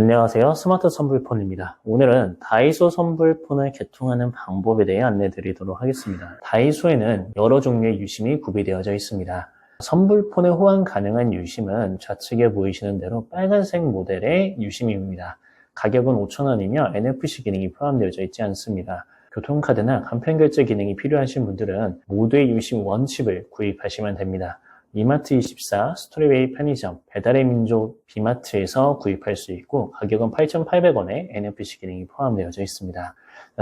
안녕하세요. 스마트 선불폰입니다. 오늘은 다이소 선불폰을 개통하는 방법에 대해 안내 드리도록 하겠습니다. 다이소에는 여러 종류의 유심이 구비되어져 있습니다. 선불폰에 호환 가능한 유심은 좌측에 보이시는 대로 빨간색 모델의 유심입니다. 가격은 5,000원이며 NFC 기능이 포함되어져 있지 않습니다. 교통카드나 간편결제 기능이 필요하신 분들은 모두의 유심 원칩을 구입하시면 됩니다. 이마트24, 스토리웨이 편의점, 배달의 민족 비마트에서 구입할 수 있고 가격은 8,800원에 NFC 기능이 포함되어져 있습니다.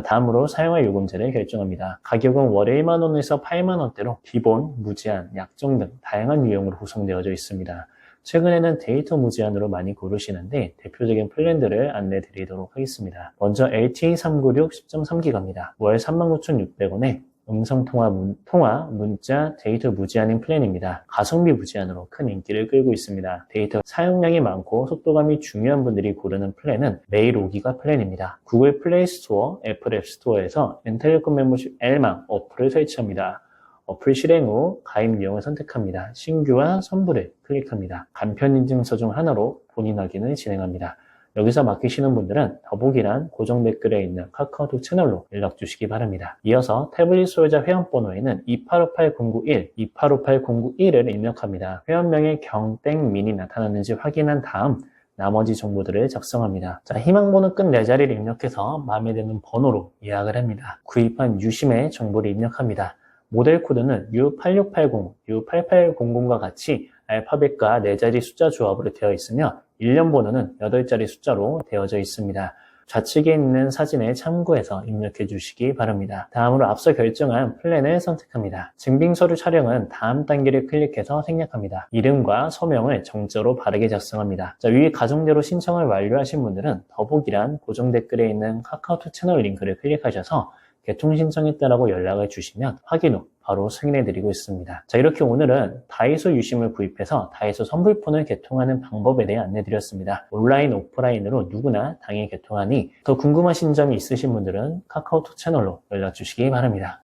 다음으로 사용할 요금제를 결정합니다. 가격은 월에 1만원에서 8만원대로 기본, 무제한, 약정 등 다양한 유형으로 구성되어져 있습니다. 최근에는 데이터 무제한으로 많이 고르시는데 대표적인 플랜들을 안내 드리도록 하겠습니다. 먼저 LTE 396 10.3기가입니다. 월 39,600원에 음성통화, 문, 통화, 문자, 데이터 무제한인 플랜입니다. 가성비 무제한으로 큰 인기를 끌고 있습니다. 데이터 사용량이 많고 속도감이 중요한 분들이 고르는 플랜은 매일 5기가 플랜입니다. 구글 플레이 스토어, 애플 앱 스토어에서 엔텔레콤 멤버십 L망 어플을 설치합니다. 어플 실행 후 가입 내용을 선택합니다. 신규와 선불을 클릭합니다. 간편 인증서 중 하나로 본인 확인을 진행합니다. 여기서 맡기시는 분들은 더보기란 고정 댓글에 있는 카카오톡 채널로 연락 주시기 바랍니다. 이어서 태블릿 소유자 회원번호에는 2858091, 2858091을 입력합니다. 회원명에 경땡민이 나타났는지 확인한 다음 나머지 정보들을 작성합니다. 자, 희망번호 끝 4자리를 입력해서 마음에 드는 번호로 예약을 합니다. 구입한 유심의 정보를 입력합니다. 모델 코드는 U8680, U8800과 같이 알파벳과 4자리 숫자 조합으로 되어 있으며 일련 번호는 8자리 숫자로 되어져 있습니다. 좌측에 있는 사진을 참고해서 입력해 주시기 바랍니다. 다음으로 앞서 결정한 플랜을 선택합니다. 증빙서류 촬영은 다음 단계를 클릭해서 생략합니다. 이름과 서명을 정자로 바르게 작성합니다. 자, 위에 가정대로 신청을 완료하신 분들은 더보기란 고정 댓글에 있는 카카오톡 채널 링크를 클릭하셔서 개통 신청했다라고 연락을 주시면 확인 후 바로 승인해 드리고 있습니다. 자, 이렇게 오늘은 다이소 유심을 구입해서 다이소 선불폰을 개통하는 방법에 대해 안내 드렸습니다. 온라인, 오프라인으로 누구나 당일 개통하니 더 궁금하신 점이 있으신 분들은 카카오톡 채널로 연락 주시기 바랍니다.